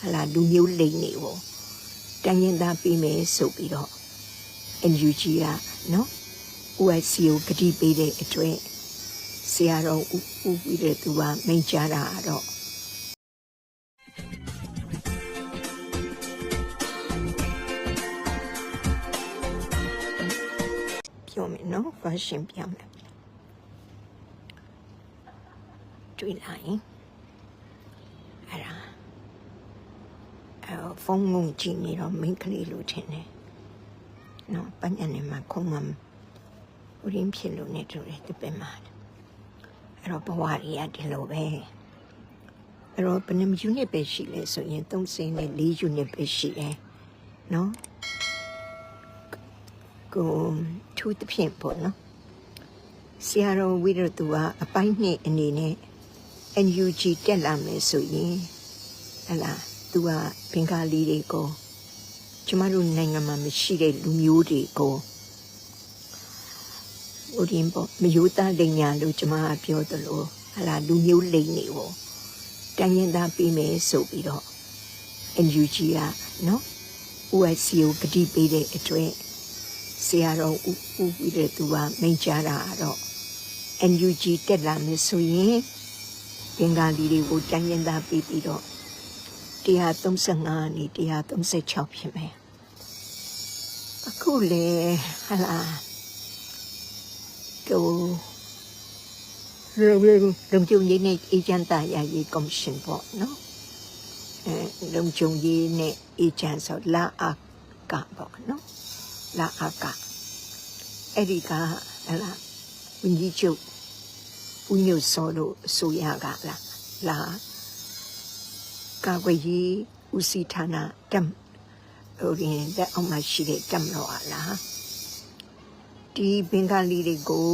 ဟလာလူမျိုးလိမ့်နေပေါ့တိုင်းရင်သားပြီးမယ်ဆိုပြီးတော့ NUG ကနော် OIC ကိုဂတိပေးတဲ့အတွက်ဆရာတော်ဦးဦးပြီးတဲ့သူကမိန့်ကြားတာကတော့ပြောမယ်နော် version ပြောမယ်တွေ့လိုက်ရင်အဲ့ဒါအဲ့ ဖုန်းငုံကြည့်နေတော့မိန်းကလေးလိုထင်တယ်နော်ပညာနဲ့မှခုံမှဦးရင်းဖြစ်လို့နေတူတယ်ဒီပင်မှာအဲ့တော့ဘဝကြီးကဒီလိုပဲအဲ့တော့ဘယ်နှမ unit ပဲရှိလဲဆိုရင်30နဲ့4 unit ပဲရှိတယ်နော်ကိုထူးသဖြင့်ပေါ့နော်ဆရာတော်ဝိရသူကအပိုင်းနှစ်အနေနဲ့ NUG တက်လာမယ်ဆိုရင်ဟလာ သူကဘင်္ဂါလီတွေကိုကျမတို့နိုင်ငံမှာမရှိတဲ့လူမျိုးတွေကိုဥဒင်းပေါ့မယိုးသားလိန်ညာလို့ကျမကပြောသလိုဟလာလူမျိုးလိန်နေပေါ့တိုင်းရင်သားပြီးမယ်ဆိုပြီးတော့ NUG ကနော် OIC ကိုဂတိပေးတဲ့အတွက်ဆရာတော်ဦးဦးပြီးတဲ့သူကမိန့်ကြားတာကတော့ NUG တက်လာမယ်ဆိုရင်ဘင်္ဂါလီတွေကိုတိုင်းရင်သားပြီးပြီးတော့ 135နေ136ဖြစ်မယ်အခုလေဟလာကိုလုံလုံလုံကျုံရေးနဲ့အေဂျင့်တာရရေးကော်မရှင်ပေါ့နော်အဲလုံကျုံရေးနဲ့အေဂျင့်ဆိုလာအကပေါ့နော်လာအကအဲ့ဒီကဟလာဝင်းကြီးချုပ်ဦးညိုစောလို့အဆိုရကလာလာ ကာကွယ်ရေးဦးစီးဌာနတမ်ဟိုရင်လက်အောက်မှာရှိတဲ့တမ်တော်အလားဒီဘင်္ဂလီတွေကို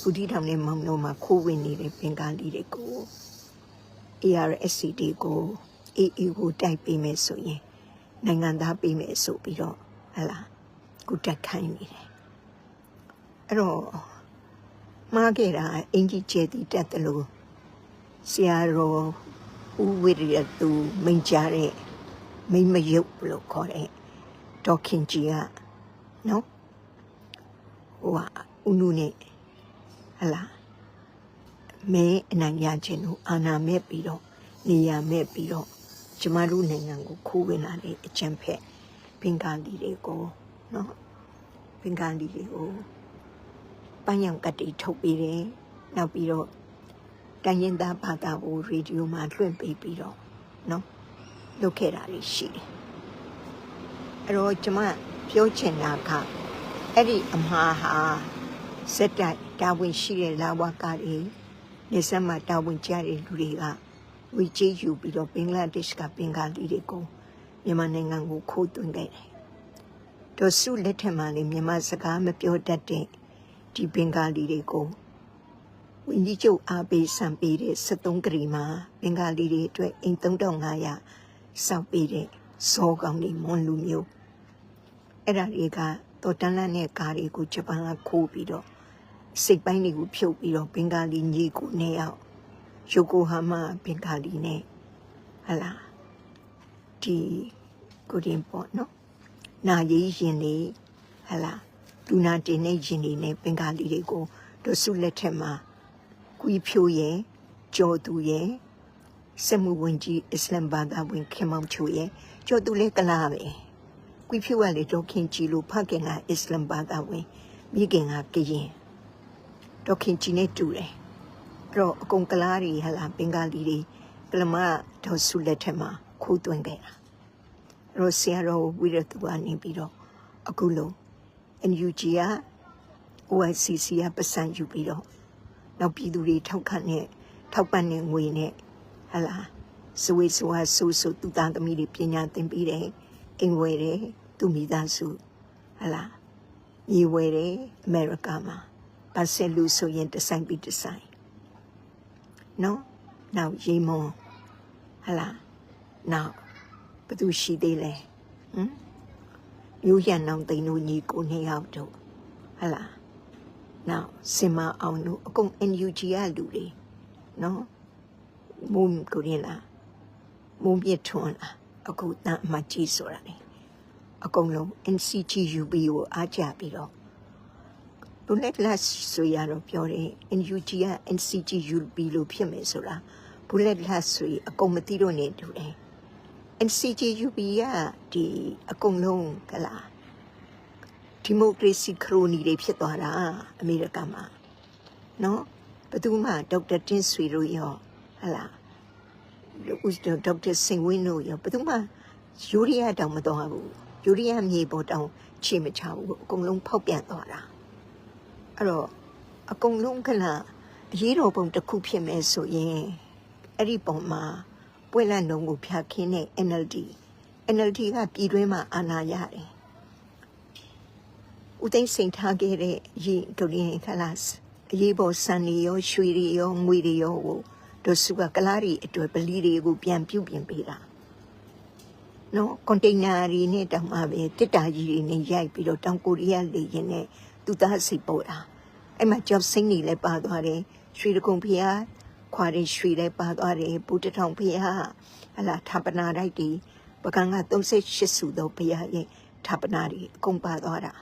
ဘုဒ္ဓထောင်နဲ့မောင်နှောမှာခိုးဝင်နေတဲ့ဘင်္ဂလီတွေကို ARSC တွေကို AA ကိုတိုက်ပေးမယ်ဆိုရင်နိုင်ငံသားပေးမယ်ဆိုပြီးတော့ဟလာကိုတက်ခိုင်းနေတယ်အဲ့တော့မှားခဲ့တာအင်ကြီးကျဲတီတက်တယ်လို့ဆရာတော် ဦးဝိရယသူမိန်ကြားတဲ့မိမယုတ်လို့ခေါ်တဲ့ဒေါက်ခင်ကြီးကနော်ဟိုဟာဦးနုနဲ့ဟလာမဲအနိုင်ရခြင်းတို့အာနာမဲ့ပြီးတော့နေရမဲ့ပြီးတော့ကျမတို့နိုင်ငံကိုခိုးဝင်လာတဲ့အချမ်းဖက်ဘင်္ဂါလီတွေကိုနော်ဘင်္ဂါလီတွေကိုပန်းရောင်ကတ်တီထုတ်ပေးတယ်နောက်ပြီးတော့ တိုင်းရင်သားဘာသာကိုရေဒီယိုမှာလွှင့်ပေးပြီးတော့နော်လုပ်ခဲ့တာတွေရှိတယ်အဲ့တော့ကျမပြောချင်တာကအဲ့ဒီအမှားဟာစက်တိုက်တာဝန်ရှိတဲ့လာဝကတွေနေဆက်မှာတာဝန်ကျတဲ့လူတွေကဝေချေးယူပြီးတော့ဘင်္ဂလားဒေ့ရှ်ကဘင်္ဂါလီတွေကိုမြန်မာနိုင်ငံကိုခိုးသွင်းခဲ့တယ်တို့စုလက်ထက်မှာလေမြန်မာစကားမပြောတတ်တဲ့ဒီဘင်္ဂါလီတွေကို ဝင်းကြီးချုပ်အားပေးဆံပေးတဲ့73ကရီမှာဘင်္ဂါလီတွေအတွက်အိမ်3500စောက်ပေးတဲ့ဇောကောင်တွေမွန်လူမျိုးအဲ့ဒါတွေကတော်တန်းလန်းတဲ့ကားတွေကိုဂျပန်ကခိုးပြီးတော့စိတ်ပိုင်းတွေကိုဖြုတ်ပြီးတော့ဘင်္ဂါလီညီကိုနေအောင်ယိုကိုဟာမာဘင်္ဂါလီနဲ့ဟလာဒီကိုရင်ပေါ့နော်နာရေးရင်တွေဟလာလူနာတင်နေရင်တွေနဲ့ဘင်္ဂါလီတွေကိုတို့စုလက်ထက်မှာ ကွီဖြိုးရဲ့ကြော်သူရဲ့စက်မှုဝင်ကြီးအစ္စလမ်ဘာသာဝင်ခင်မောင်ချိုရဲ့ကြော်သူလည်းကလားပဲကွီဖြိုးကလေတော့ခင်ကြီးလို့ဖခင်ကအစ္စလမ်ဘာသာဝင်မိခင်ကကရင်တော့ခင်ကြီးနဲ့တူတယ်အဲ့တော့အကုန်ကလားတွေဟလာဘင်္ဂါလီတွေကလမတော့စုလက်ထက်မှာခိုးသွင်းခဲ့တာရောဆရာတော်ဝိရသူကနေပြီးတော့အခုလုံး NUG က OICC ကပတ်စံယူပြီးတော့ နောက်ပြည်သူတွေထောက်ခံတဲ့ထောက်ပံ့တဲ့ငွေနဲ့ဟလာစဝေးစွာဆူဆူသူသားသမီးတွေပညာသင်ပြီးတယ်အင်ဝယ်တယ်သူမိသားစုဟလာမြေဝယ်တယ်အမေရိကမှာပတ်စလူဆိုရင်ဒီဇိုင်းပြီးဒီဇိုင်းနော်နောက်ရေမွန်ဟလာနောက်ဘယ်သူရှိသေးလဲဟမ်မျိုးရံအောင်တိန်တို့ညီကိုနှစ်ယောက်တို့ဟလာ နောက်စင်မအောင်တို့အကုန် NUG ရလူတွေနော်မုံကိုရင်လားမုံပြစ်ထွန်းလားအခုတန်အမှတ်ကြီးဆိုတာလေအကုန်လုံး NCGUB ကိုအားကြပြီးတော့လူလက်လက်ဆိုရတော့ပြောတယ် NUG က NCGUB လို့ဖြစ်မယ်ဆိုတာဘူလက်လက်ဆိုရင်အကုန်မသိတော့နေတူတယ် NCGUB ကဒီအကုန်လုံးကလား ဒီမိုကရေစီခရိုနီတွေဖြစ်သွားတာအမေရိကန်မှာနော်ဘယ်သူမှဒေါက်တာတင်းဆွေတို့ရောဟလာဦးဒေါက်တာစင်ဝင်းတို့ရောဘယ်သူမှယူရီးယားတောင်မတော်ဘူးယူရီးယားမြေပေါ်တောင်ချေမချဘူးအကုန်လုံးဖောက်ပြန်သွားတာအဲ့တော့အကုန်လုံးကလားအရေးတော်ပုံတစ်ခုဖြစ်မယ်ဆိုရင်အဲ့ဒီပုံမှာပွင့်လန့်လုံးကိုဖျက်ခင်းတဲ့ NLD NLD ကပြည်တွင်းမှာအာဏာရတယ် ဦးသိန်းစိန်ထားခဲ့တဲ့ရေဒုလင်းခလာစ်အရေးပေါ်စံတွေရောရွှေတွေရောငွေတွေရောကိုတို့စုကကလားတွေအတွက်ပလီတွေကိုပြန်ပြုတ်ပြင်ပေးတာနော်ကွန်တိန်နာတွေနဲ့တောင်မှပဲတစ်တာကြီးတွေနဲ့ရိုက်ပြီးတော့တောင်ကိုရီးယားလေရင်နဲ့သူသားစီပို့တာအဲ့မှာ job စိမ့်နေလဲပါသွားတယ်ရွှေတကုံဖျားခွာရင်ရွှေလဲပါသွားတယ်ဘူတထောင်ဖျားဟလာဌာပနာတိုက်တွေပကံက38စုသောဖျားရဲ့ဌာပနာတွေအကုန်ပါသွားတာ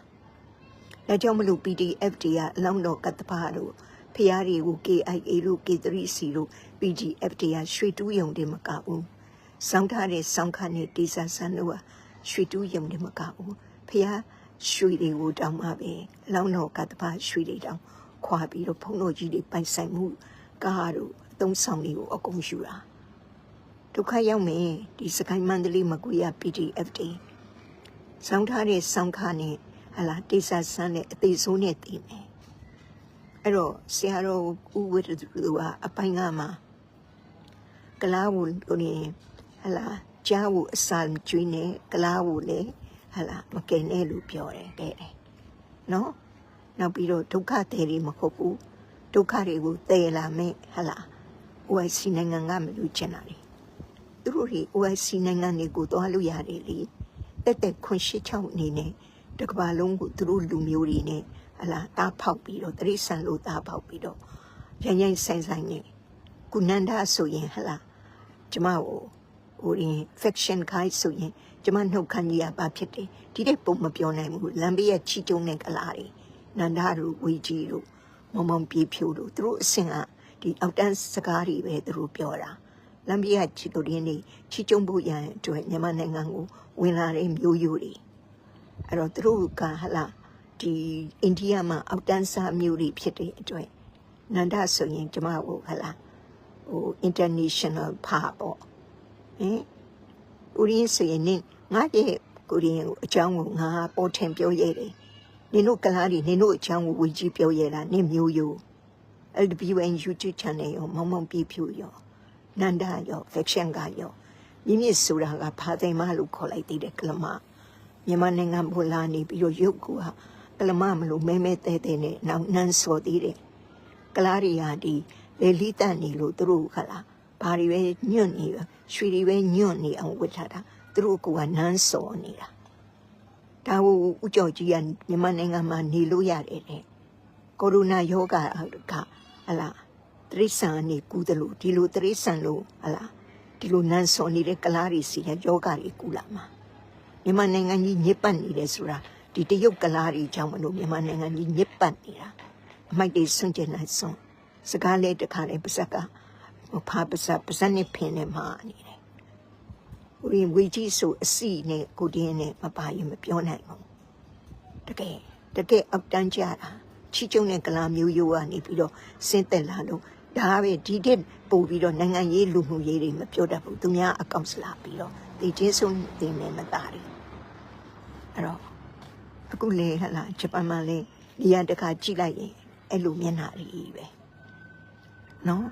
ဒါကြောင့်မလို့ PDF တွေကအလောင်းတော်ကတ္တပါတို့ဖျားတွေကို KIA တို့ K3C တို့ PDF တွေကရွှေတူးယုံတွေမကဘူးစောင်းထားတဲ့စောင်းခါနဲ့တေစာဆန်းတို့ကရွှေတူးယုံတွေမကဘူးဖျားရွှေတွေကိုတောင်းမှပဲအလောင်းတော်ကတ္တပါရွှေတွေတောင်းခွာပြီးတော့ဖုံးတော်ကြီးတွေပိုင်ဆိုင်မှုကားတို့အသုံးဆောင်တွေကိုအကုန်ယူတာဒုက္ခရောက်မယ်ဒီစကိုင်းမန္တလေးမကွေရ PDF တွေစောင်းထားတဲ့စောင်းခါနဲ့ ဟလာတေစာဆန်းနဲ့အသေးဆုံးနဲ့တည်မယ်အဲ့တော့ဆရာတော်ဦးဝိတ္တသူကအပိုင်းကမှာကလားဘူးလို့နေဟလာကြားဘူးအစာကျွေးနေကလားဘူးလေဟလာမကင်နဲ့လို့ပြောတယ်တဲ့တယ်နော်နောက်ပြီးတော့ဒုက္ခတွေတွေမဟုတ်ဘူးဒုက္ခတွေကိုတည်လာမယ်ဟလာ OIC နိုင်ငံကမလို့ချင်တာလေသူတို့တွေ OIC နိုင်ငံတွေကိုသွားလို့ရတယ်လေတက်တက်ခွန်ရှိချောင်းအနေနဲ့ တကဘာလုံးကိုသူတို့လူမျိုးတွေနဲ့ဟလာတားဖောက်ပြီးတော့တရိษံလို့တားဖောက်ပြီးတော့ရိုင်းရိုင်းဆိုင်ဆိုင်နဲ့ကုနန္ဒဆိုရင်ဟလာကျမကိုဟိုရင် fiction guide ဆိုရင်ကျမနှုတ်ခမ်းကြီးကဘာဖြစ်တယ်ဒီတဲ့ပုံမပြောနိုင်ဘူးလမ်းဘေးရဲ့ချီတုံးတဲ့ကလာတွေနန္ဒတို့ဝီကြီးတို့မောင်မောင်ပြေဖြိုးတို့သူတို့အစင်ကဒီအောက်တန်းစကားတွေပဲသူတို့ပြောတာလမ်းဘေးကချီတုံးတွေချီကျုံဖို့ရန်အတွက်မြန်မာနိုင်ငံကိုဝင်လာတဲ့မျိုးရိုးတွေ အဲ့တော့သူတို့ကဟလာဒီအိန္ဒိယမှာအောက်တန်းစားမျိုးတွေဖြစ်တဲ့အတွက်နန္ဒဆိုရင်ကျမကိုဟလာဟို international ဖာပေါ့ဟင်ဦးရင်းဆိုရင်နင်ငါရဲ့ကိုရင်းကိုအကြောင်းကိုငါပေါ်ထင်ပြောရတယ်နင်တို့ကလားတွေနင်တို့အကြောင်းကိုဝေကြီးပြောရတာနင်မျိုးရိုး LWN YouTube channel ရောမောင်မောင်ပြဖြူရောနန္ဒရော fiction ကရောမြင့်မြင့်ဆိုတာကဖာသိမ်မလို့ခေါ်လိုက်သေးတယ်ကလမ မြန်မာနိုင်ငံဘလာနေပြီးတော့ရုပ်ကူဟာကလမမလို့မဲမဲတဲတဲနဲ့နောက်နန်းစော်သေးတယ်ကလားတွေဟာဒီလေလိတန်နေလို့သူတို့ခလားဘာတွေပဲညွန့်နေရွှေတွေပဲညွန့်နေအောင်ဝတ်ထားတာသူတို့ကနန်းစော်နေတာဒါကိုဥကြော်ကြီးကမြန်မာနိုင်ငံမှာနေလို့ရတယ်တဲ့ကိုရိုနာယောဂါကဟလာတရိษံနေကူတယ်လို့ဒီလိုတရိษံလို့ဟလာဒီလိုနန်းစော်နေတဲ့ကလားတွေစီကယောဂါတွေကူလာမှာ မြန်မာနိုင်ငံကြီးညစ်ပတ်နေတယ်ဆိုတာဒီတရုတ်ကလားတွေကြောင့်မလို့မြန်မာနိုင်ငံကြီးညစ်ပတ်နေတာအမိုက်တွေဆွန့်ကျင်နိုင်ဆုံးစကားလေးတစ်ခါလေးပါဇက်ကဖာပါဇက်ပါဇက်နဲ့ဖင်နေမှာနေတယ်။ဦးရင်ဝေကြီးဆိုအစီနဲ့ကိုတင်းနဲ့မပါရင်မပြောနိုင်ဘူး။တကယ်တကယ်အောက်တန်းကြတာချီကျုံနဲ့ကလာမျိုးရိုးကနေပြီးတော့ဆင်းသက်လာလို့ဒါပဲဒီတစ်ပို့ပြီးတော့နိုင်ငံရေးလူမှုရေးတွေမပြောတတ်ဘူးသူများအကောင့်စလာပြီးတော့ဒီချင်းဆုံးတင်နေမသားတယ် အဲ့တော့အခုလေဟလာဂျပန်မှာလေနေရာတစ်ခါကြည့်လိုက်ရင်အဲ့လိုမျက်နှာလေးပဲနော်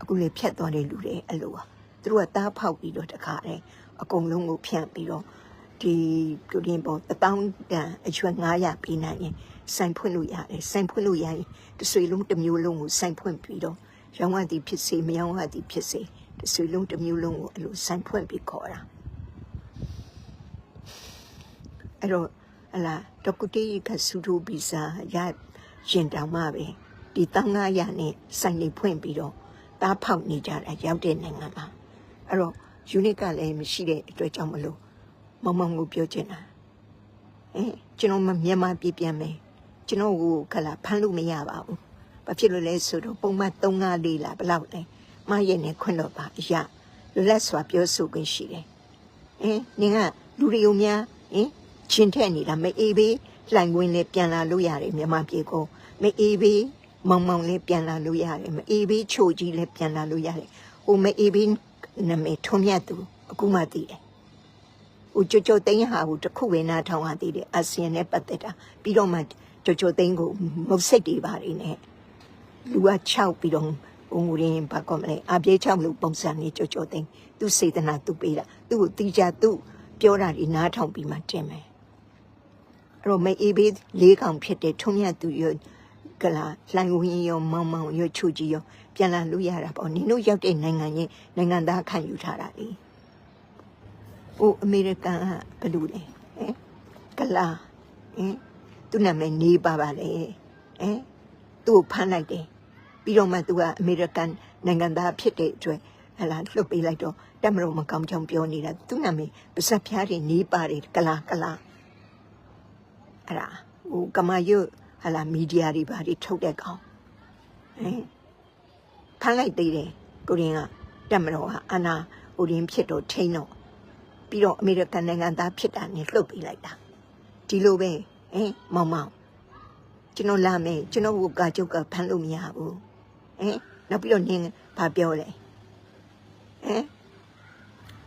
အခုလေဖြတ်သွားတဲ့လူတွေအဲ့လိုอ่ะသူတို့ကတားဖောက်ပြီးတော့တခါတည်းအကုန်လုံးကိုဖြန့်ပြီးတော့ဒီပြုရင်ပေါ်တပေါင်းတန်အရွယ်900ပေးနိုင်ရင်ဆိုင်ဖွင့်လို့ရတယ်ဆိုင်ဖွင့်လို့ရရင်တဆွေလုံးတစ်မျိုးလုံးကိုဆိုင်ဖွင့်ပြီးတော့ရောင်းရသည်ဖြစ်စေမရောင်းရသည်ဖြစ်စေတဆွေလုံးတစ်မျိုးလုံးကိုအဲ့လိုဆိုင်ဖွင့်ပြီးခေါ်တာ အဲ့တော့ဟလာတကုတေးကဆူထူဗီဇာရရင်တောင်မှပဲဒီတောင်း900နဲ့ဆိုင်နေဖွင့်ပြီးတော့တားဖောက်နေကြတာရောက်တဲ့နိုင်ငံမှာအဲ့တော့ယူနစ်ကလည်းမရှိတဲ့အတွက်ကြောင့်မလို့မောင်မောင်ကိုပြောချင်တာအဲကျွန်တော်မမြန်မာပြည်ပြန်မယ်ကျွန်တော်ကိုခလာဖမ်းလို့မရပါဘူးဘာဖြစ်လို့လဲဆိုတော့ပုံမှန်3 5လေးလားဘယ်လောက်လဲမရဲ့နဲ့ခွင့်တော့ပါအရာလွတ်လပ်စွာပြောဆိုခွင့်ရှိတယ်အဲနင်ကလူတွေကိုများဟင် ချင်းထက်နေတာမအေးဘေးလှိုင်ခွင်းလေးပြန်လာလို့ရတယ်မြန်မာပြည်ကိုမအေးဘေးမောင်မောင်လေးပြန်လာလို့ရတယ်မအေးဘေးချိုကြီးလေးပြန်လာလို့ရတယ်ဟိုမအေးဘေးနာမည်ထုံးမြတ်သူအခုမှသိတယ်ဟိုကြိုကြိုသိန်းဟာဟိုတစ်ခုပဲနားထောင်ရသေးတယ်အာဆီယံနဲ့ပတ်သက်တာပြီးတော့မှကြိုကြိုသိန်းကိုမုတ်စိတ်တွေပါနေနဲ့လူက6ပြီးတော့ဟိုငူရင်ဘာကောမလဲအပြေး6လို့ပုံစံနေကြိုကြိုသိန်းသူစေတနာသူပေးတာသူ့ကိုတီးကြသူ့ပြောတာဒီနားထောင်ပြီးမှတင်မယ် အဲ့တော့မအေးဘေးလေးကောင်ဖြစ်တဲ့ထုံးမြတ်သူရကလာလှိုင်ဝင်းရောမောင်မောင်ရောချူကြီးရောပြန်လာလို့ရတာပေါ့နင်တို့ရောက်တဲ့နိုင်ငံချင်းနိုင်ငံသားခံယူထားတာလေဟိုအမေရိကန်ကဘယ်လိုလဲဟမ်ကလာဟင်သူနာမည်နေပါပါလေဟမ်သူ့ကိုဖမ်းလိုက်တယ်ပြီးတော့မှသူကအမေရိကန်နိုင်ငံသားဖြစ်တဲ့အတွက်ဟလာလှုပ်ပေးလိုက်တော့တက်မလို့မကောင်းကြောင်ပြောနေတာသူနာမည်ပါစက်ဖျားတွေနေပါတယ်ကလာကလာ အဲ့ဒါဟိုကမာရွတ်ဟလာမီဒီယာတွေဘာတွေထုတ်တဲ့ကောင်ဟင်ဖမ်းလိုက်သေးတယ်ကိုရင်ကတက်မလို့ဟာအနာဟိုရင်ဖြစ်တော့ထိန်းတော့ပြီးတော့အမေရိကန်နိုင်ငံသားဖြစ်တာနဲ့လှုပ်ပေးလိုက်တာဒီလိုပဲဟင်မောင်မောင်ကျွန်တော်လာမယ်ကျွန်တော်ကကာချုပ်ကဖမ်းလို့မရဘူးဟင်နောက်ပြီးတော့နင်းဘာပြောလဲဟင်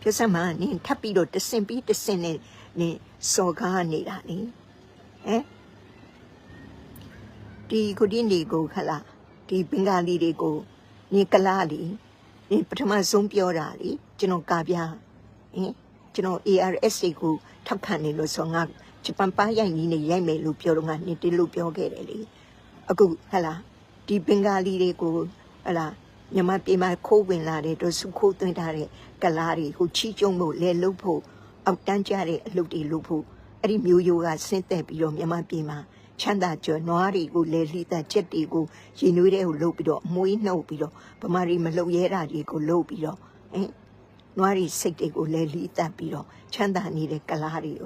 ပြစမနင်းထပ်ပြီးတော့တစင်ပြီးတစင်နဲ့နင်းစော်ကားနေတာလေ ဟင်ဒီကိုဒီနေကိုခလာဒီဘင်္ဂလီတွေကိုနေကလာလီနေပထမဆုံးပြောတာလीကျွန်တော်ကာပြဟင်ကျွန်တော် ARS ကိုထောက်ခံနေလို့ဆိုငါဂျပန်ပါရိုက်ကြီးနေရိုက်မယ်လို့ပြောတော့ငါနေတလို့ပြောခဲ့တယ်လေအခုဟလာဒီဘင်္ဂလီတွေကိုဟလာမြန်မာပြည်မှာခိုးဝင်လာတဲ့တို့စုခိုးသွင်းထားတဲ့ကလာတွေကိုချီးကျုံဖို့လဲလုပ်ဖို့အောက်တန်းကြတဲ့အလုပ်တွေလုပ်ဖို့ အဲ့ဒီမျိုးရိုးကဆင်းသက်ပြီးတော့မြန်မာပြည်မှာချမ်းသာကြွနွားတွေကိုလဲလှီးသက်ချက်တွေကိုရင်နွေးတဲ့ကိုလုပ်ပြီးတော့အမွေးနှုတ်ပြီးတော့ဗမာတွေမလုပ်ရဲတာတွေကိုလုပ်ပြီးတော့ဟင်နွားတွေစိတ်တွေကိုလဲလှီးသက်ပြီးတော့ချမ်းသာနေတဲ့ကလားတွေက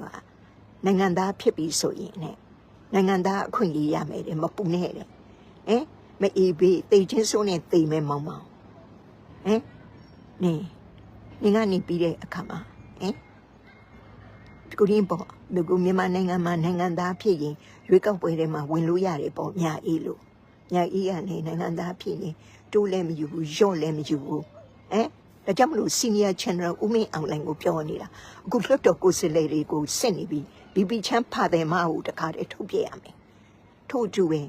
နိုင်ငံသားဖြစ်ပြီးဆိုရင်ねနိုင်ငံသားအခွင့်အရေးရမယ်တဲ့မပူနဲ့တဲ့ဟင်မအေးဘေးတိတ်ချင်းစိုးနဲ့တိမ်မဲမောင်မောင်ဟင်နင်းနင်းကနေပြီးတဲ့အခါမှာဟင်ကိုရင်းပေါ့ လူကမြန်မာနိုင်ငံမှာနိုင်ငံသားဖြစ်ရင်ရွေးကောက်ပွဲထဲမှာဝင်လို့ရတယ်ပေါ့ညာအေးလို့ညာအေးကနေနိုင်ငံသားဖြစ်ရင်တိုးလည်းမယူဘူးညော့လည်းမယူဘူးဟမ်ဒါကြောင့်မလို့ senior general ဦးမင်းအောင်လိုင်ကိုပြောနေတာအခုလွှတ်တော်ကိုယ်စားလှယ်တွေကိုစစ်နေပြီးဘီပီချမ်းဖာတယ်မဟုတ်တခါတည်းထုတ်ပြရမယ်ထို့တူပဲ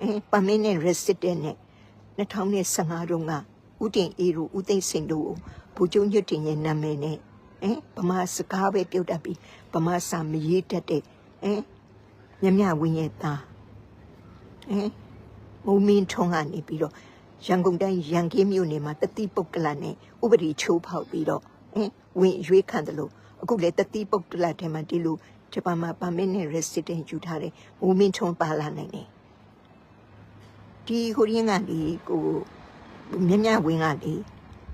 အဲပမင်းနဲ့ resident နဲ့2015တုန်းကဦးတင်အေးတို့ဦးသိန်းစင်တို့ဘူကျုံညွတ်တင်ရဲ့နာမည်နဲ့ အဲဗမာစကားပဲပြုတ်တတ်ပြီးဗမာစာမရေးတတ်တဲ့အဲမြမြဝင်းရဲ့သားအဲမုံမင်းထုံးကနေပြီးတော့ရန်ကုန်တိုင်းရန်ကင်းမြို့နယ်မှာတတိပုတ်ကလနဲ့ဥပဒေချိုးဖောက်ပြီးတော့အဲဝင်ရွေးခံတယ်လို့အခုလေတတိပုတ်ကလထဲမှာဒီလိုဂျပန်မှာပါမစ်နဲ့ resident ယူထားတဲ့မုံမင်းထုံးပါလာနိုင်တယ်ဒီဟိုရင်းကဒီကိုမြမြဝင်းကလေ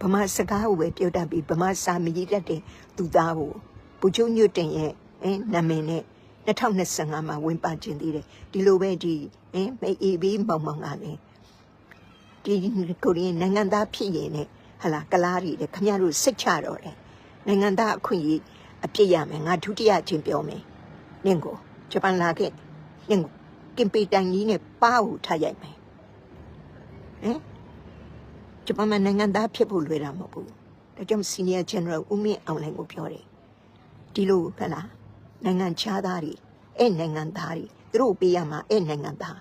ဗမာစကားကိုပဲပြောတတ်ပြီးဗမာစာမရေးတတ်တဲ့သူသားကိုဘူချုံညွတ်တင်ရဲ့အဲနာမည်နဲ့2025မှာဝင်ပါခြင်းသေးတယ်ဒီလိုပဲဒီအဲမေအေဘီမောင်မောင်ကလည်းဒီကိုရီးနိုင်ငံသားဖြစ်ရင်ねဟလာကလားတွေခမရတို့စိတ်ချတော့တယ်နိုင်ငံသားအခွင့်အရေးအပြည့်ရမယ်ငါဒုတိယချင်းပြောမယ်နင့်ကိုဂျပန်လာခဲ့နင့်ကိုကင်ပီတန်ကြီးနဲ့ပါးကိုထားရိုက်မယ်ဟမ် ဂျပန်မှာနိုင်ငံသားဖြစ်ဖို့လွယ်တာမဟုတ်ဘူးဒါကြောင့် senior general ဦးမင်းအောင်လိုင်ကိုပြောတယ်ဒီလိုဟလားနိုင်ငံခြားသားတွေအဲ့နိုင်ငံသားတွေသူတို့ပေးရမှာအဲ့နိုင်ငံသား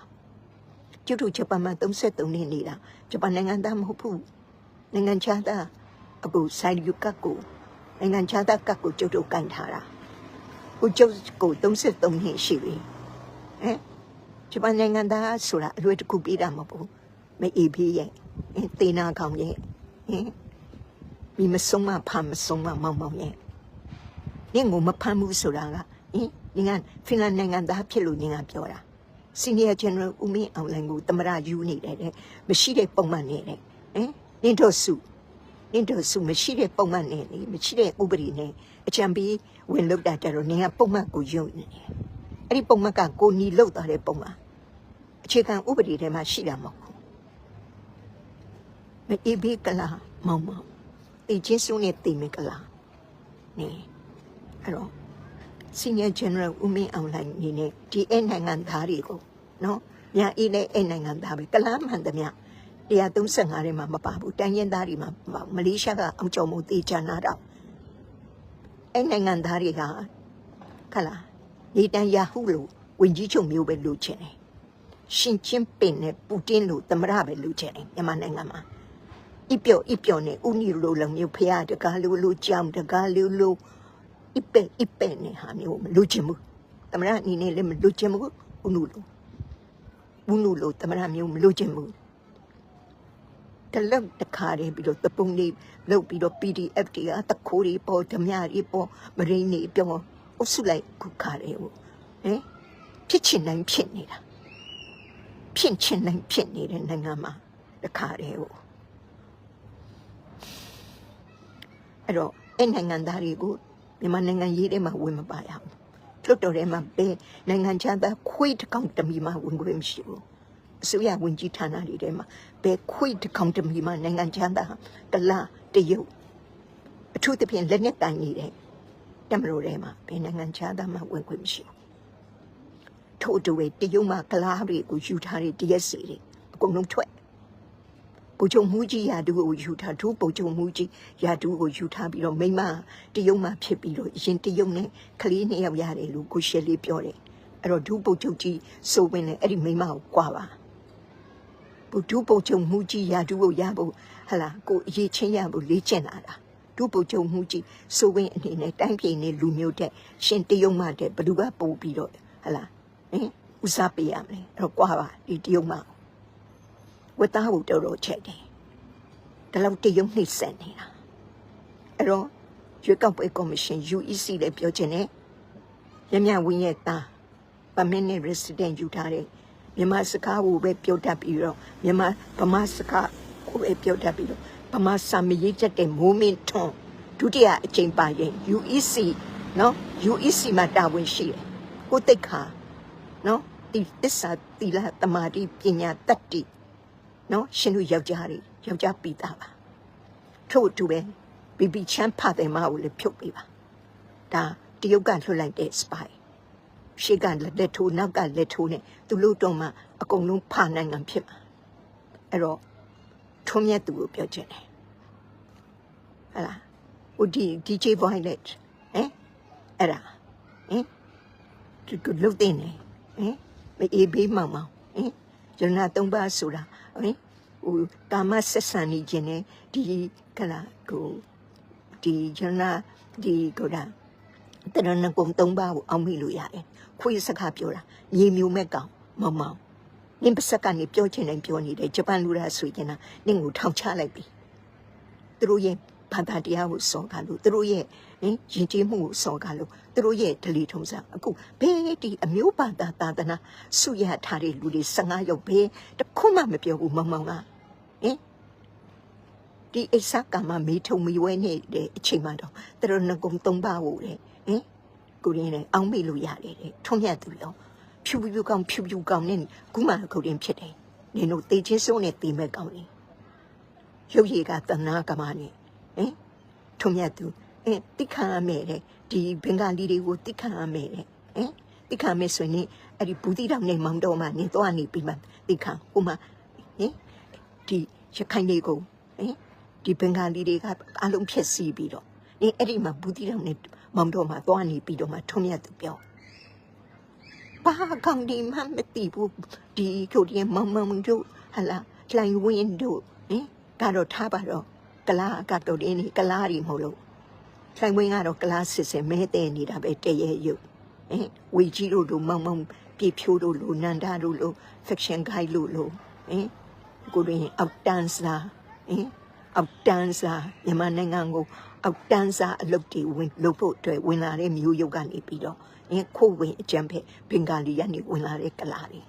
ကျုပ်တို့ဂျပန်မှာ33နှစ်နေတာဂျပန်နိုင်ငံသားမဟုတ်ဘူးနိုင်ငံခြားသားအခုဆိုင်ယူကတ်ကိုနိုင်ငံခြားသားကတ်ကိုကျုပ်တို့ကန်ထားတာကိုကျုပ်ကို33နှစ်ရှိပြီဟမ်ဂျပန်နိုင်ငံသားဆိုတာအလွယ်တကူပေးတာမဟုတ်ဘူးမအေးဖေးရဲ့ တေနာကောင်ရဲ့ဟင်မိမဆုံးမဖမဆုံးမမောင်မောင်ရဲ့နင့်ကိုမဖမ်းဘူးဆိုတာကဟင်နင်ကဖင်လန်နိုင်ငံသားဖြစ်လို့နင်ကပြောတာ senior general ဦးမင်းအောင်လိုင်ကိုတမရယူနေတယ်တဲ့မရှိတဲ့ပုံမှန်နေတဲ့ဟင်နင်တို့စုဟနင့်တို့စုမရှိတဲ့ပုံမှန်နဲ့လေမရှိတဲ့ဥပဒေနဲ့အချံပြီးဝင်လောက်တာကြတော့နင်ကပုံမှန်ကိုယုံနေတယ်အဲ့ဒီပုံမှန်ကကိုနီလောက်သွားတဲ့ပုံမှန်အခြေခံဥပဒေထဲမှာရှိတာမဟုတ်ဘူး မအေးဘေးကလာမောင်မောင်တေချင်းစုနဲ့တေမင်ကလာနေအဲ့တော့ Senior General ဦးမင်းအောင်လိုင်းနေနဲ့ဒီအဲ့နိုင်ငံသားတွေကိုနော်ညာအေးနဲ့အဲ့နိုင်ငံသားပဲကလားမှန်သမျှ135ထဲမှာမပါဘူးတိုင်းရင်းသားတွေမှာမပါဘူးမလေးရှားကအောင်ကျော်မှုတေချာနာတော့အဲ့နိုင်ငံသားတွေကခလာနေတန်ယာဟုလို့ဝင်ကြီးချုပ်မျိုးပဲလူချင်တယ်ရှင်ချင်းပင်နဲ့ပူတင်လို့သမရပဲလူချင်တယ်မြန်မာနိုင်ငံမှာ အပြော့အပြော့နဲ့ဦးနီလိုလည်းမျိုးဖះတကားလူလူကြောင်တကားလူလူအစ်ပဲအစ်ပဲနဲ့ဟာမျိုးမလူချင်ဘူးတမရအနေနဲ့လည်းမလူချင်ဘူးဦးနုလိုဦးနုလိုတမရမျိုးမလူချင်ဘူးတလောက်တခါတည်းပြီးတော့တပုံလေးလုပ်ပြီးတော့ PDF တွေကတခိုးတွေပေါ်ဓမြတွေပေါ်မရင်းနေပြောအုပ်စုလိုက်ခုခါတယ်ဟိုဟင်ဖြစ်ချင်နိုင်ဖြစ်နေတာဖြစ်ချင်နိုင်ဖြစ်နေတဲ့နိုင်ငံမှာတခါတည်းဟို အဲ့တော့အဲ့နိုင်ငံသားတွေကိုမြန်မာနိုင်ငံရေးထဲမှာဝင်မပါရဘူး။လွတ်တော်ထဲမှာပဲနိုင်ငံခြားသားခွေးတစ်ကောင်တမီမှဝင်ခွင့်မရှိဘူး။အစိုးရဝင်ကြီးဌာနတွေထဲမှာဘယ်ခွေးတစ်ကောင်တမီမှနိုင်ငံခြားသားကလာတရုတ်အထူးသဖြင့်လက်နက်တိုင်နေတဲ့တမလို့ထဲမှာဘယ်နိုင်ငံခြားသားမှဝင်ခွင့်မရှိဘူး။ထို့အတူပဲတရုတ်မှကလားတွေကိုယူထားတဲ့တရက်စီတွေအကုန်လုံးထွက် ပူချုံမှုကြီးရာတူကိုယူထားဒုပူချုံမှုကြီးရာတူကိုယူထားပြီးတော့မိမတရုံမှဖြစ်ပြီးတော့ရင်တရုံနဲ့ကလေးနှစ်ယောက်ရတယ်လို့ကိုရှယ်လေးပြောတယ်အဲ့တော့ဒုပူချုံကြီးစိုးဝင်နဲ့အဲ့ဒီမိမကိုကြွားပါဘုဒုပူချုံမှုကြီးရာတူကိုရဖို့ဟလာကိုအရေးချင်းရဖို့လေ့ကျင့်လာတာဒုပူချုံမှုကြီးစိုးဝင်အနေနဲ့တိုင်းပြည်နဲ့လူမျိုးတဲ့ရှင်တရုံမှတဲ့ဘလူကပို့ပြီးတော့ဟလာဟင်ဦးစားပေးရမယ်အဲ့တော့ကြွားပါဒီတရုံမှ ဝတ်သားကိုတော်တော်ချက်တယ်ဒါလောက်တရုံနှိမ့်ဆက်နေတာအဲ့တော့ရွေးကောက်ပွဲကော်မရှင် UEC လည်းပြောချင်တယ်မြမြဝင်းရဲ့သား permanent resident ယူထားတဲ့မြန်မာစကားကိုပဲပြောတတ်ပြီးတော့မြန်မာဗမာစကားကိုပဲပြောတတ်ပြီးတော့ဗမာစာမရေးချက်တဲ့မိုးမင်းထွန်းဒုတိယအကြိမ်ပါရင် UEC နော် UEC မှာတာဝန်ရှိတယ်ကိုတိတ်ခါနော်ဒီသစ္စာသီလတမာတိပညာတတ္တိ နော်ရှင်တို့ယောက်ျားတွေယောက်ျားပြီးသားပါထို့အတူပဲဘီဘီချမ်းဖတဲ့မကိုလည်းဖြုတ်ပေးပါဒါတရုတ်ကလွှတ်လိုက်တဲ့ spy ရှေ့ကလက်ထိုးနောက်ကလက်ထိုးနဲ့သူတို့တော့မှအကုန်လုံးဖနိုင်ငံဖြစ်မှာအဲ့တော့ထုံးမြတ်သူကိုပြောချင်တယ်ဟလာဟိုဒီ DJ Violet ဟမ်အဲ့ဒါဟမ်ဒီကလုတ်တင်နေဟမ်မအေးဘေးမောင်မောင် ဟမ်ကျွန်တော်သုံးပါဆိုတာဟင်ဟိုကာမဆက်ဆံနေခြင်းနဲ့ဒီကလာကိုဒီကျွန်တော်ဒီကိုဒါတရဏဂုံသုံးပါးကိုအောင်မိလို့ရတယ်ခွေးစကားပြောတာမြေမျိုးမဲ့ကောင်မောင်မောင်နင်ပါစက်ကနေပြောချင်တယ်ပြောနေတယ်ဂျပန်လူရာဆိုရင်နာနင်ကိုထောင်ချလိုက်ပြီသူတို့ရဲ့ ဘာသာတရားကိုစော်ကားလို့သူတို့ရဲ့ဟင်ယဉ်ကျေးမှုကိုစော်ကားလို့သူတို့ရဲ့ဒလီထုံးစံအခုဘယ်ဒီအမျိုးဘာသာသာသနာဆုရထားတဲ့လူတွေ15ယောက်ပဲတခုမှမပြောဘူးမောင်မောင်ကဟင်ဒီအိဆာကမမေထုံမီဝဲနေတဲ့အချိန်မှတော့သူတို့ငကုံသုံးပါဖို့တဲ့ဟင်ကိုရင်းနဲ့အောင်းမိလို့ရတယ်တဲ့ထုံးမြတ်သူရောဖြူဖြူကောင်ဖြူဖြူကောင်နဲ့ခုမှကိုရင်းဖြစ်တယ်နင်တို့တေချင်းစိုးနဲ့တေမဲ့ကောင်နေရုပ်ရည်ကတနာကမနဲ့ ဟင်ထုံမြတ်သူအဲတိခါရမယ်တဲ့ဒီဘင်္ဂလီတွေကိုတိခါရမယ်တဲ့ဟင်တိခါမယ်ဆိုရင်အဲ့ဒီဘူးတိတောင်နဲ့မောင်တော်မှနင်တော့နေပြီးမှတိခါဟိုမှာဟင်ဒီရခိုင်တွေကိုဟင်ဒီဘင်္ဂလီတွေကအလုံးဖြက်စီးပြီးတော့နင်အဲ့ဒီမှာဘူးတိတောင်နဲ့မောင်တော်မှသွားနေပြီးတော့မှထုံမြတ်သူပြောဘာကောင်ဒီမှမသိဘူးဒီကိုဒီမောင်မောင်တို့ဟလာလိုင်ဝင်းတို့ဟင်ကတော့ထားပါတော့ ကလားကတော့ဒီနေကလားတွေမဟုတ်လို့ဆိုင်ဝင်းကတော့ကလားစစ်စစ်မဲတဲ့နေတာပဲတရေရုပ်ဟင်ဝီကြီးတို့လိုမောင်မောင်ပြေဖြိုးတို့လိုနန္ဒာတို့လို fiction guide လို့လိုဟင်ကိုရင်းအောက်တန်းစာဟင်အောက်တန်းစာမြန်မာနိုင်ငံကိုအောက်တန်းစာအလုပ်တွေဝင်လုပ်ဖို့အတွက်ဝင်လာတဲ့မျိုးရုပ်ကနေပြီးတော့ဟင်ခိုးဝင်အကြံဖက်ဘင်္ဂလီကနေဝင်လာတဲ့ကလားတွေ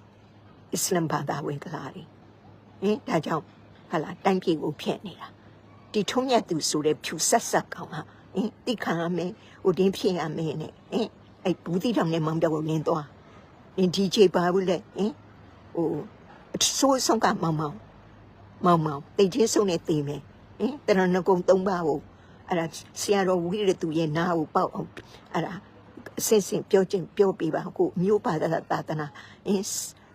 အစ္စလမ်ဘာသာဝင်ကလားတွေဟင်ဒါကြောင့်ဟာလာတိုင်းပြည်ကိုဖျက်နေတာ ဒီထုံးမြတ်သူဆိုတဲ့ဖြူဆက်ဆက်ကောင်ဟာဟင်တိခံရမယ်ဟိုတင်းဖြစ်ရမယ်နဲ့ဟင်အဲ့ဘူးတိတောင်နဲ့မောင်တော့ကိုနင်းသွားနင်းဒီချေပါဘူးလေဟင်ဟိုအဆိုးဆုံးကမောင်မောင်မောင်မောင်တိတ်ချင်းဆုံးနဲ့တေးမယ်ဟင်တရဏဂုံသုံးပါးကိုအဲ့ဒါဆရာတော်ဝိရသူရဲ့နားကိုပေါက်အောင်အဲ့ဒါအစစ်စစ်ပြောချင်းပြောပြပါကိုမြို့ပါဒသာသနာအင်း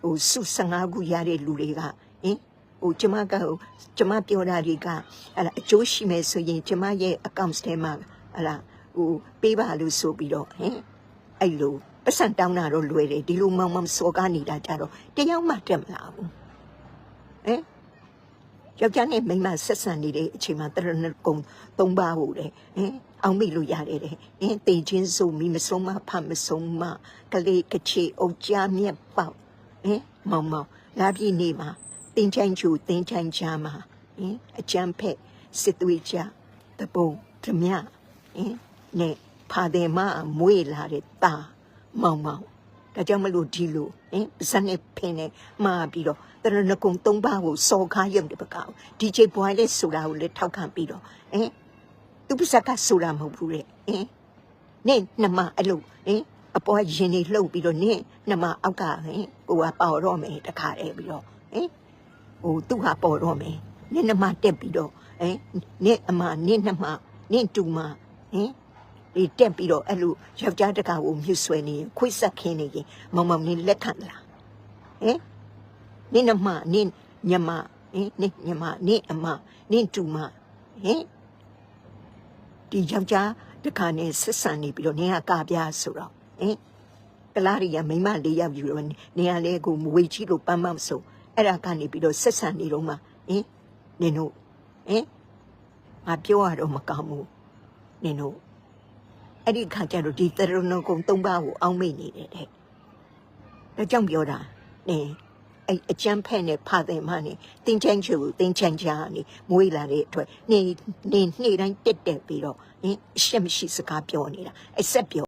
ဟိုစု15ခုရတဲ့လူတွေကဟင် ဟိုကျမကဟိုကျမပြောတာတွေကအဲ့ဒါအကျိုးရှိမယ်ဆိုရင်ကျမရဲ့ account ထဲမှာအဲ့ဒါဟိုပေးပါလို့ဆိုပြီးတော့ဟင်အဲ့လိုပတ်စံတောင်းတာတော့လွယ်တယ်ဒီလိုမောင်မောင်စော်ကားနေတာကြတော့တယောက်မှတက်မလာဘူးဟင်ယောက်ျားနဲ့မိန်းမဆက်ဆံနေတဲ့အချိန်မှာတရဏဂုံသုံးပါးဟုတ်တယ်ဟင်အောင်မိလို့ရတယ်တဲ့ဟင်တေချင်းဆိုမိမဆုံးမဖမဆုံးမကလေးကချေအုတ်ကြားမြက်ပေါက်ဟင်မောင်မောင်လာပြီနေမှာ တင်းချိုင်းချူတင်းချိုင်းချာမှာဟင်အကြမ်းဖက်စစ်သွေးကြတပုံဓမြဟင်နဲ့ဖာတယ်မမွေးလာတဲ့တာမောင်မောင်ဒါကြောင့်မလို့ဒီလိုဟင်ဇက်နဲ့ဖင်းနဲ့မှာပြီးတော့တရဏဂုံသုံးပါးကိုစော်ကားရုံတပကောက်ဒီဂျေဘွိုင်းလေးဆိုတာကိုလည်းထောက်ခံပြီးတော့ဟင်သူပစကဆိုတာမဟုတ်ဘူးတဲ့ဟင်နင့်နှမအဲ့လိုဟင်အပေါ်ရင်နေလှုပ်ပြီးတော့နင့်နှမအောက်ကဟင်ကိုကပေါ်တော့မယ်တခါတည်းပြီးတော့ဟင် ဟိုသူ့ဟာပေါ်တော့မယ်နင့်နှမတက်ပြီးတော့ဟင်နင့်အမနင့်နှမနင့်တူမဟင်ဒီတက်ပြီးတော့အဲ့လိုယောက်ျားတကာကိုမြှုပ်ဆွဲနေရင်ခွေးဆက်ခင်းနေရင်မောင်မောင်နေလက်ခံလားဟင်နင့်နှမနင့်ညမဟင်နင့်ညမနင့်အမနင့်တူမဟင်ဒီယောက်ျားတခါနဲ့ဆက်ဆံနေပြီးတော့နင်ကကာပြားဆိုတော့ဟင်ကလားရီကမိန်းမလေးယောက်ယူတော့နင်ကလည်းကိုမဝေချီလို့ပန်းမမဆို အဲ့ဒါကနေပြီးတော့ဆက်ဆံနေတော့မှဟင်နင်တို့ဟင်ငါပြောရတော့မကောင်းဘူးနင်တို့အဲ့ဒီခါကျတော့ဒီတရဏဂုံသုံးပါးကိုအောင်းမိနေတယ်တဲ့ဒါကြောင့်ပြောတာနင်အဲ့အကျန်းဖက်နဲ့ဖာတယ်မနဲ့တင်းချမ်းချူတင်းချမ်းချာနေမွေးလာတဲ့အတွက်နေနေနေ့တိုင်းတက်တက်ပြီးတော့ဟင်အရှက်မရှိစကားပြောနေတာအဆက်ပြော